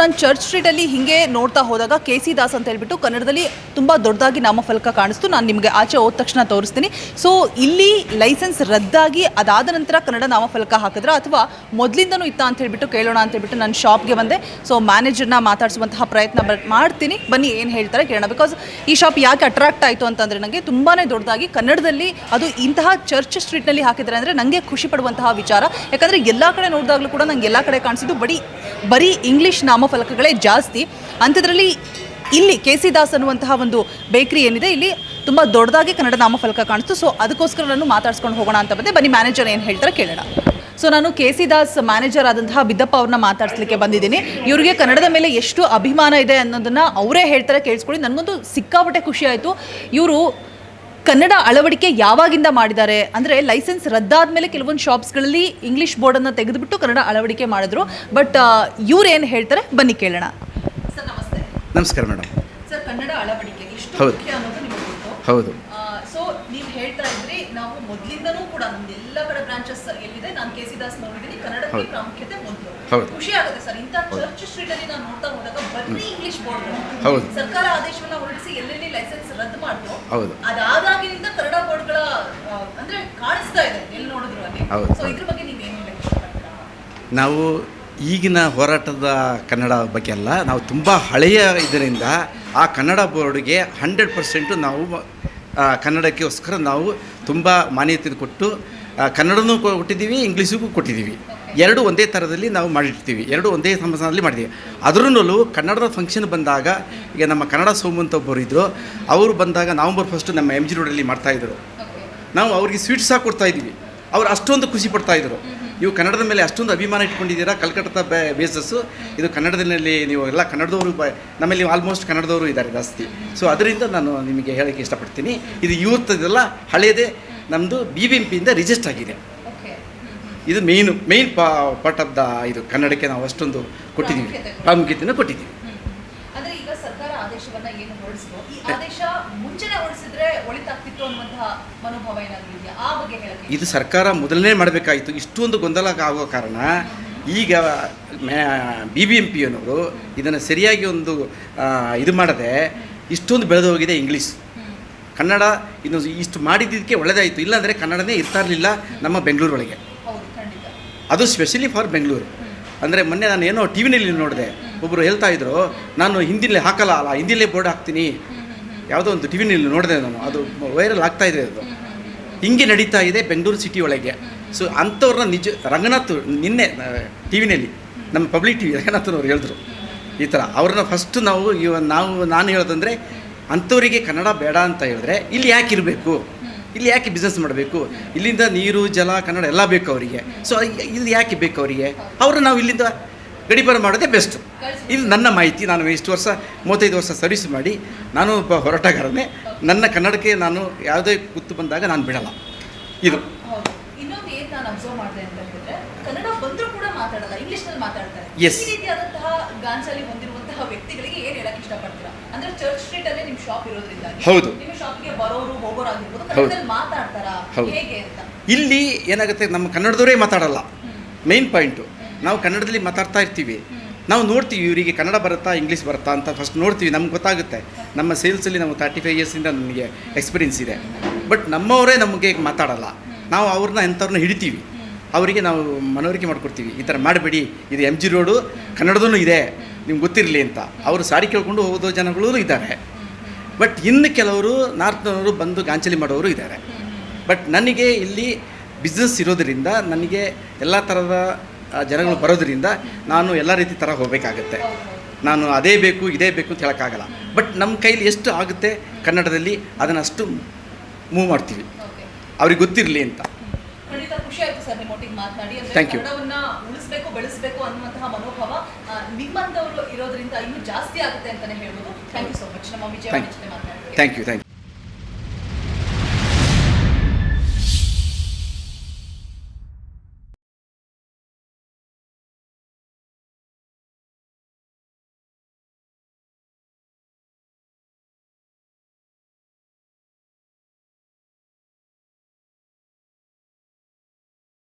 ನಾನು ಚರ್ಚ್ ಸ್ಟ್ರೀಟಲ್ಲಿ ಹಿಂಗೆ ನೋಡ್ತಾ ಹೋದಾಗ ಕೆ ಸಿ ದಾಸ್ ಅಂತ ಹೇಳ್ಬಿಟ್ಟು ಕನ್ನಡದಲ್ಲಿ ತುಂಬ ದೊಡ್ಡದಾಗಿ ನಾಮಫಲಕ ಕಾಣಿಸ್ತು. ನಾನು ನಿಮಗೆ ಆಚೆ ಹೋದ ತಕ್ಷಣ ತೋರಿಸ್ತೀನಿ. ಸೊ ಇಲ್ಲಿ ಲೈಸೆನ್ಸ್ ರದ್ದಾಗಿ ಅದಾದ ನಂತರ ಕನ್ನಡ ನಾಮಫಲಕ ಹಾಕಿದ್ರ ಅಥವಾ ಮೊದಲಿಂದನೂ ಇತ್ತ ಅಂತ ಹೇಳ್ಬಿಟ್ಟು ಕೇಳೋಣ ಅಂತ ಹೇಳ್ಬಿಟ್ಟು ನಾನು ಶಾಪ್ಗೆ ಬಂದೆ. ಸೊ ಮ್ಯಾನೇಜರ್ನ ಮಾತಾಡಿಸುವಂತಹ ಪ್ರಯತ್ನ ಮಾಡ್ತೀನಿ. ಬನ್ನಿ ಏನು ಹೇಳ್ತಾರೆ ಕೇಳೋಣ. ಬಿಕಾಸ್ ಈ ಶಾಪ್ ಯಾಕೆ ಅಟ್ರಾಕ್ಟ್ ಆಯಿತು ಅಂತಂದರೆ ನನಗೆ ತುಂಬಾ ದೊಡ್ಡದಾಗಿ ಕನ್ನಡದಲ್ಲಿ ಅದು ಇಂತಹ ಚರ್ಚ್ ಸ್ಟ್ರೀಟ್ನಲ್ಲಿ ಹಾಕಿದ್ದಾರೆ ಅಂದರೆ ನನಗೆ ಖುಷಿ ಪಡುವಂತಹ ವಿಚಾರ. ಯಾಕಂದರೆ ಎಲ್ಲ ಕಡೆ ನೋಡಿದಾಗಲೂ ಕೂಡ ನಂಗೆ ಎಲ್ಲ ಕಡೆ ಕಾಣಿಸಿದ್ದು ಬರೀ ಬರೀ ಇಂಗ್ಲೀಷ್ ನಾಮಫಲಕಗಳೇ ಜಾಸ್ತಿ. ಅಂಥದ್ರಲ್ಲಿ ಇಲ್ಲಿ ಕೆ ಸಿ ದಾಸ್ ಅನ್ನುವಂತಹ ಒಂದು ಬೇಕರಿ ಏನಿದೆ, ಇಲ್ಲಿ ತುಂಬ ದೊಡ್ಡದಾಗಿ ಕನ್ನಡ ನಾಮಫಲಕ ಕಾಣಿಸ್ತು. ಸೊ ಅದಕ್ಕೋಸ್ಕರ ನಾನು ಮಾತಾಡ್ಸ್ಕೊಂಡು ಹೋಗೋಣ ಅಂತ ಬಂದೆ. ಬನ್ನಿ ಮ್ಯಾನೇಜರ್ ಏನು ಹೇಳ್ತಾರೆ ಕೇಳೋಣ. ಸೊ ನಾನು ಕೆ ಸಿ ದಾಸ್ ಮ್ಯಾನೇಜರ್ ಆದಂತಹ ಬಿದ್ದಪ್ಪ ಅವ್ರನ್ನ ಮಾತಾಡ್ಸ್ಲಿಕ್ಕೆ ಬಂದಿದ್ದೀನಿ. ಇವರಿಗೆ ಕನ್ನಡದ ಮೇಲೆ ಎಷ್ಟು ಅಭಿಮಾನ ಇದೆ ಅನ್ನೋದನ್ನು ಅವರೇ ಹೇಳ್ತಾರೆ, ಕೇಳಿಸ್ಕೊಳ್ಳಿ. ನನಗೊಂದು ಸಿಕ್ಕಾಪಟ್ಟೆ ಖುಷಿ ಆಯಿತು. ಇವರು ಕನ್ನಡ ಅಳವಡಿಕೆ ಯಾವಾಗಿಂದ ಮಾಡಿದ್ದಾರೆ? ಅಂದರೆ ಲೈಸೆನ್ಸ್ ರದ್ದಾದ ಮೇಲೆ ಕೆಲವೊಂದು ಶಾಪ್ಸ್ಗಳಲ್ಲಿ ಇಂಗ್ಲೀಷ್ ಬೋರ್ಡನ್ನು ತೆಗೆದುಬಿಟ್ಟು ಕನ್ನಡ ಅಳವಡಿಕೆ ಮಾಡಿದ್ರು. ಬಟ್ ಇವ್ರು ಏನು ಹೇಳ್ತಾರೆ? ಬನ್ನಿ ಕೇಳೋಣ. ಸರ್ ನಮಸ್ತೆ. ನಮಸ್ಕಾರ ಮೇಡಮ್. ಸರ್ ಕನ್ನಡ ಅಳವಡಿಕೆ ಎಷ್ಟು ಹೌದು. ಮುಖ್ಯ ಅನ್ನೋದು ನಿಮಗೆ ಗೊತ್ತು? ಹೌದು. ಸೊ ನೀವು ಹೇಳ್ತಾ ಇದ್ರಿ ನಾವು ಮೊದಲಿಂದನೂ ಕೂಡ ಎಲ್ಲ ಕಡೆ ಬ್ರಾಂಚಸ್ ಎಲ್ಲಿದೆ ನಾನು ಕೆ ಸಿ ದಾಸ್ ನೋಡಿದ್ದೀನಿ ಕನ್ನಡಕ್ಕೆ ಹೌದು. ಪ್ರಾಮುಖ್ಯತೆ ಮೊದಲು. ಹೌದು. ಖುಷಿ ಆಗುತ್ತೆ ಸರ್. ಇಂಥ ಚರ್ಚ್ ಸ್ಟ್ರೀಟ್ ಅಲ್ಲಿ ನಾವು ನೋಡ್ತಾ ಹೋದಾಗ ಬರೀ ಇಂಗ್ಲಿಷ್ ಬೋರ್ಡ್. ಹೌದು. ಸರ್ಕಾರ ಆದೇಶವನ್ನ ಹೊರಡಿಸಿ ಎಲ್ಲೆಲ್ಲಿ ಲೈಸೆನ್ಸ್ ರದ್ದು ಮಾಡ್ತು ಹೌದು. ಅದಾದಾಗಿನಿಂದ ಕನ್ನಡ ಬೋರ್ಡ್ಗಳ ಆ, ಅಂದ್ರೆ ಕಾಣಿಸ್ತಾ ಇದೆ ಎಲ್ಲಿ ನೋಡಿದ್ರು ಅಲ್ಲಿ ಹೌದು. ನೀವು ಈಗಿನ ಹೋರಾಟದ ಕನ್ನಡ ಬಗ್ಗೆ ಅಲ್ಲ ನಾವು ತುಂಬ ಹಳೆಯ ಇದರಿಂದ ಆ ಕನ್ನಡ ಬೋರ್ಡ್ಗೆ ಹಂಡ್ರೆಡ್ ಪರ್ಸೆಂಟು ನಾವು ಕನ್ನಡಕ್ಕೋಸ್ಕರ ನಾವು ತುಂಬ ಮಾನ್ಯತೆ ಕೊಟ್ಟು ಕನ್ನಡನೂ ಕೊಟ್ಟಿದ್ದೀವಿ ಇಂಗ್ಲೀಷಿಗೂ ಕೊಟ್ಟಿದ್ದೀವಿ. ಎರಡು ಒಂದೇ ಥರದಲ್ಲಿ ನಾವು ಮಾಡಿರ್ತೀವಿ. ಎರಡು ಒಂದೇ ಸಮಸ್ಯೆಯಲ್ಲಿ ಮಾಡಿದ್ದೀವಿ. ಅದರಲ್ಲೂ ಕನ್ನಡದ ಫಂಕ್ಷನ್ ಬಂದಾಗ ಈಗ ನಮ್ಮ ಕನ್ನಡ ಸೋಮಂತ ಅಂತ ಒಬ್ಬರು ಇದ್ದರು ಅವರು ಬಂದಾಗ ನವಂಬರ್ ಫಸ್ಟು ನಮ್ಮ ಎಂ ಜಿ ರೋಡಲ್ಲಿ ಮಾಡ್ತಾಯಿದ್ರು ನಾವು ಅವ್ರಿಗೆ ಸ್ವೀಟ್ಸ್ ಸಹ ಕೊಡ್ತಾ ಇದ್ದೀವಿ. ಅವ್ರು ಅಷ್ಟೊಂದು ಖುಷಿ ಪಡ್ತಾ ಇದ್ರು. ನೀವು ಕನ್ನಡದ ಮೇಲೆ ಅಷ್ಟೊಂದು ಅಭಿಮಾನ ಇಟ್ಕೊಂಡಿದ್ದೀರಾ? ಕಲ್ಕಟ್ಟ ಬೇ ಬೇಸಸ್ಸು ಇದು ಕನ್ನಡದಲ್ಲಿ ನೀವು ಎಲ್ಲ ಕನ್ನಡದವರು ಬ ನಮ್ಮಲ್ಲಿ ಆಲ್ಮೋಸ್ಟ್ ಕನ್ನಡದವರು ಇದ್ದಾರೆ ಜಾಸ್ತಿ. ಸೊ ಅದರಿಂದ ನಾನು ನಿಮಗೆ ಹೇಳೋಕ್ಕೆ ಇಷ್ಟಪಡ್ತೀನಿ. ಇದು ಯೂತ್ ಇದೆಲ್ಲ ಹಳೆಯದೇ ನಮ್ಮದು ಬಿ ಬಿ ಎಂ ಪಿಯಿಂದ ರಿಜಿಸ್ಟ್ ಆಗಿದೆ ಇದು main main pa part of the ಇದು ಕನ್ನಡಕ್ಕೆ ನಾವು ಅಷ್ಟೊಂದು ಕೊಟ್ಟಿದ್ದೀವಿ. ಪ್ರಾಮುಖ್ಯತೆ. ಪ್ರಾಮುಖ್ಯತೆಯನ್ನು ಕೊಟ್ಟಿದ್ದೀವಿ. ಆದೇಶವನ್ನ ಏನು ಹೊರಡಿಸಿದ್ರು ಈ ಆದೇಶ ಮುಂಚೆನೆ ಹೊರಡಿಸಿದ್ರೆ ಒಳಿತಾಗ್ತಿತ್ತು ಅನ್ನುವಂತಹ ಮನೋಭಾವ ಏನಾದ್ರು ಇದೆಯಾ? ಆ ಬಗ್ಗೆ ಹೇಳಕ್ಕೆ ಇದು ಸರ್ಕಾರ ಮೊದಲನೇ ಮಾಡಬೇಕಾಯಿತು. ಇಷ್ಟೊಂದು ಗೊಂದಲ ಆಗೋ ಕಾರಣ ಈಗ ಬಿ ಬಿ ಎಂ ಪಿ ಅನ್ನೋರು ಇದನ್ನು ಸರಿಯಾಗಿ ಒಂದು ಇದು ಮಾಡದೆ ಇಷ್ಟೊಂದು ಬೆಳೆದು ಹೋಗಿದೆ ಇಂಗ್ಲೀಷ್. ಕನ್ನಡ ಇನ್ನು ಇಷ್ಟು ಮಾಡಿದ್ದಕ್ಕೆ ಒಳ್ಳೆಯದಾಯಿತು ಇಲ್ಲಾಂದರೆ ಕನ್ನಡನೇ ಇರ್ತಾ ಇರಲಿಲ್ಲ ನಮ್ಮ ಬೆಂಗಳೂರೊಳಗೆ. ಅದು ಸ್ಪೆಷಲಿ ಫಾರ್ ಬೆಂಗಳೂರು. ಅಂದರೆ ಮೊನ್ನೆ ನಾನು ಏನೋ ಟಿ ವಿನಲ್ಲಿ ನೋಡಿದೆ. ಒಬ್ಬರು ಹೇಳ್ತಾ ಇದ್ರು, ನಾನು ಹಿಂದಿಲೇ ಹಾಕಲ್ಲ, ಅಲ್ಲ ಹಿಂದಿಲೇ ಬೋರ್ಡ್ ಹಾಕ್ತೀನಿ. ಯಾವುದೋ ಒಂದು ಟಿವಿನಲ್ಲಿ ನೋಡಿದೆ ನಾನು, ಅದು ವೈರಲ್ ಆಗ್ತಾ ಇದೆ ಅದು. ಹಿಂಗೆ ನಡೀತಾ ಇದೆ ಬೆಂಗಳೂರು ಸಿಟಿ ಒಳಗೆ. ಸೊ ಅಂಥವ್ರನ್ನ ನಿಜ, ರಂಗನಾಥ್ ನಿನ್ನೆ ಟಿ ವಿನಲ್ಲಿ ನಮ್ಮ ಪಬ್ಲಿಕ್ ಟಿ ವಿ ರಂಗನಾಥನವ್ರು ಹೇಳಿದ್ರು. ಈ ಥರ, ಅವ್ರನ್ನ ಫಸ್ಟ್ ನಾವು, ಇವ, ನಾವು, ನಾನು ಹೇಳೋದಂದರೆ, ಅಂಥವರಿಗೆ ಕನ್ನಡ ಬೇಡ ಅಂತ ಹೇಳಿದ್ರೆ, ಇಲ್ಲಿ ಯಾಕೆ ಇರಬೇಕು? ಇಲ್ಲಿ ಯಾಕೆ ಬಿಸ್ನೆಸ್ ಮಾಡಬೇಕು? ಇಲ್ಲಿಂದ ನೀರು, ಜಲ, ಕನ್ನಡ ಎಲ್ಲ ಬೇಕು ಅವರಿಗೆ. ಸೊ ಇಲ್ಲಿ ಯಾಕೆ ಬೇಕು ಅವರಿಗೆ? ಅವರು ನಾವು ಇಲ್ಲಿಂದ ಗಡಿಪಾರ ಮಾಡೋದೇ ಬೆಸ್ಟ್ ಇದು ನನ್ನ ಮಾಹಿತಿ ನಾನು ಇಷ್ಟು ವರ್ಷ ಮೂವತ್ತೈದು ವರ್ಷ ಸರ್ವಿಸ್ ಮಾಡಿ ನಾನು ಒಬ್ಬ ಹೋರಾಟಗಾರನೇ. ನನ್ನ ಕನ್ನಡಕ್ಕೆ ನಾನು ಯಾವುದೇ ಕುತ್ತು ಬಂದಾಗ ನಾನು ಬಿಡಲ್ಲ. ಇದು. ಎಸ್ ಹೌದು. ಹೌದು. ಇಲ್ಲಿ ಏನಾಗುತ್ತೆ ನಮ್ಮ ಕನ್ನಡದವರೇ ಮಾತಾಡಲ್ಲ. ಮೇನ್ ಪಾಯಿಂಟು ನಾವು ಕನ್ನಡದಲ್ಲಿ ಮಾತಾಡ್ತಾ ಇರ್ತೀವಿ. ನಾವು ನೋಡ್ತೀವಿ ಇವರಿಗೆ ಕನ್ನಡ ಬರುತ್ತಾ, ಇಂಗ್ಲೀಷ್ ಬರುತ್ತಾ ಅಂತ ಫಸ್ಟ್ ನೋಡ್ತೀವಿ, ನಮ್ಗೆ ಗೊತ್ತಾಗುತ್ತೆ. ನಮ್ಮ ಸೇಲ್ಸಲ್ಲಿ ನಾವು ತರ್ಟಿ ಫೈವ್ ಇಯರ್ಸಿಂದ ನಮಗೆ ಎಕ್ಸ್ಪೀರಿಯನ್ಸ್ ಇದೆ. ಬಟ್ ನಮ್ಮವರೇ ನಮಗೆ ಮಾತಾಡಲ್ಲ. ನಾವು ಅವ್ರನ್ನ ಎಂಥವ್ರನ್ನ ಹಿಡಿತೀವಿ. ಅವರಿಗೆ ನಾವು ಮನವರಿಕೆ ಮಾಡಿಕೊಡ್ತೀವಿ. ಈ ಥರ ಮಾಡಬೇಡಿ, ಇದು ಎಂ ಜಿ ರೋಡು ಕನ್ನಡದೂ ಇದೆ, ನಿಮ್ಗೆ ಗೊತ್ತಿರಲಿ ಅಂತ. ಅವರು ಸಾರಿ ಕೇಳ್ಕೊಂಡು ಹೋದೋ ಜನಗಳೂ ಇದ್ದಾರೆ. ಬಟ್ ಇನ್ನು ಕೆಲವರು ನಾರ್ತ್ನವರು ಬಂದು ಗಾಂಚಲಿ ಮಾಡೋರು ಇದ್ದಾರೆ. ಬಟ್ ನನಗೆ ಇಲ್ಲಿ ಬಿಸ್ನೆಸ್ ಇರೋದರಿಂದ ನನಗೆ ಎಲ್ಲ ಥರದ ಜನಗಳು ಬರೋದ್ರಿಂದ ನಾನು ಎಲ್ಲ ರೀತಿ ಥರ ಹೋಗಬೇಕಾಗತ್ತೆ. ನಾನು ಅದೇ ಬೇಕು ಇದೇ ಬೇಕು ಅಂತ ಹೇಳೋಕ್ಕಾಗಲ್ಲ. ಬಟ್ ನಮ್ಮ ಕೈಲಿ ಎಷ್ಟು ಆಗುತ್ತೆ ಕನ್ನಡದಲ್ಲಿ ಅದನ್ನು ಅಷ್ಟು ಮೂವ್ ಮಾಡ್ತೀವಿ. ಅವ್ರಿಗೆ ಗೊತ್ತಿರಲಿ ಅಂತ. ಖಂಡಿತ ಖುಷಿ ಆಯ್ತು ಸರ್ ನಿಮ್ಮೊಟ್ಟಿಗೆ ಮಾತನಾಡಿ you. ಕನ್ನಡವನ್ನ ಉಳಿಸ್ಬೇಕು ಬೆಳೆಸಬೇಕು ಅನ್ನುವಂತಹ ಮನೋಭಾವ ನಿಮ್ಮಂಥವರು ಇರೋದ್ರಿಂದ ಇನ್ನೂ ಜಾಸ್ತಿ ಆಗುತ್ತೆ ಅಂತಲೇ ಹೇಳ್ಬೋದು. ಥ್ಯಾಂಕ್ ಯು ಸೋ ಮಚ್ ನಮ್ಮ Vijaya thank you thank you